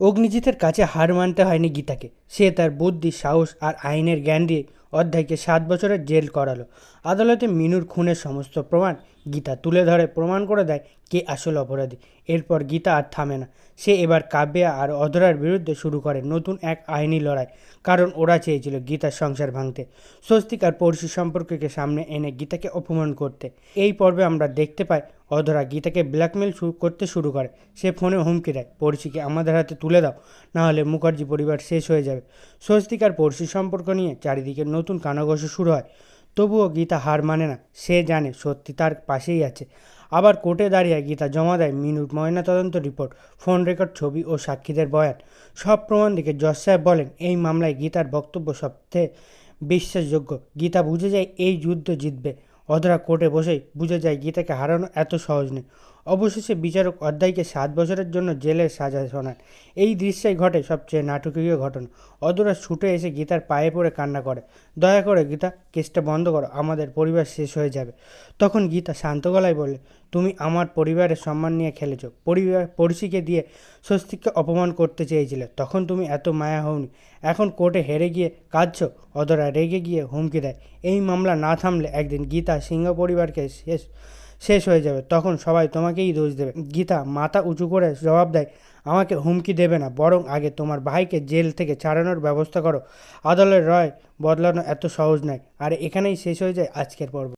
অগ্নিজিতের কাছে হার মানতে হয়নি গীতাকে। সে তার বুদ্ধি, সাহস আর আইনের জ্ঞান দিয়ে অধ্যায়কে সাত বছরের জেল করালো। আদালতে মিনুর খুনের সমস্ত প্রমাণ গীতা তুলে ধরে, প্রমাণ করে দেয় কে আসল অপরাধী। এরপর গীতা আর থামে না। সে এবার কাব্যা আর অধরার বিরুদ্ধে শুরু করে নতুন এক আইনি লড়াই, কারণ ওরা চেয়েছিল গীতার সংসার ভাঙতে। স্বস্তিক আর পড়শি সম্পর্ককে সামনে এনে গীতাকে অপমান করতে। এই পর্বে আমরা দেখতে পাই অধরা গীতাকে ব্ল্যাকমেল করতে শুরু করে। সে ফোনে হুমকি দেয় পড়শিকে আমাদের হাতে তুলে দাও না হলে মুখার্জি পরিবার শেষ হয়ে যাবে। স্বস্তিক আর পড়শির সম্পর্ক নিয়ে চারিদিকে নতুন কানাঘষা শুরু হয়। তবুও গীতা হার মানে না, সে জানে সত্যি তার পাশেই আছে। আবার কোর্টে দাঁড়িয়ে গীতা জমা দেয় মিনুর ময়নাতদন্ত রিপোর্ট, ফোন রেকর্ড, ছবি ও সাক্ষীদের বয়ান। সব প্রমাণ দিকে জজ সাহেব বলেন, এই মামলায় গীতার বক্তব্য সবথেকে বিশ্বাসযোগ্য। গীতা বুঝে যায় এই যুদ্ধ জিতবে। অধরা কোর্টে বসেই বুঝে যায় গীতাকে হারানো এত সহজ নয়। অবশেষে বিচারক অধ্যায়কে সাত বছরের জন্য জেলের সাজা শোনান। এই দৃশ্যেই ঘটে সবচেয়ে নাটকীয় ঘটনা। অধরা ছুটে এসে গীতার পায়ে পড়ে কান্না করে। দয়া করে গীতা, কেসটা বন্ধ করো, আমাদের পরিবার শেষ হয়ে যাবে। তখন গীতা শান্ত গলায় বললে, তুমি আমার পরিবারের সম্মান নিয়ে খেলেছো। পরিবার, পড়শিকে দিয়ে স্বস্তিককে অপমান করতে চেয়েছিলে। তখন তুমি এত মায়া হওনি। এখন কোর্টে হেরে গিয়ে কাঁদছো। অদরা রেগে গিয়ে হুমকি দেয়। এই মামলা না থামলে একদিন গীতা সিংহ পরিবারকে শেষ শেষ হয়ে যাবে। তখন সবাই তোমাকেই দোষ দেবে। গীতা, মাথা উঁচু করে জবাব দেয়, আমাকে হুমকি দেবে না, বরং আগে তোমার ভাইকে জেল থেকে ছাড়ানোর ব্যবস্থা করো। আদালতের রয় বদলানো এত সহজ নয়। আর এখানেই শেষ হয়ে যায় আজকের পর্ব।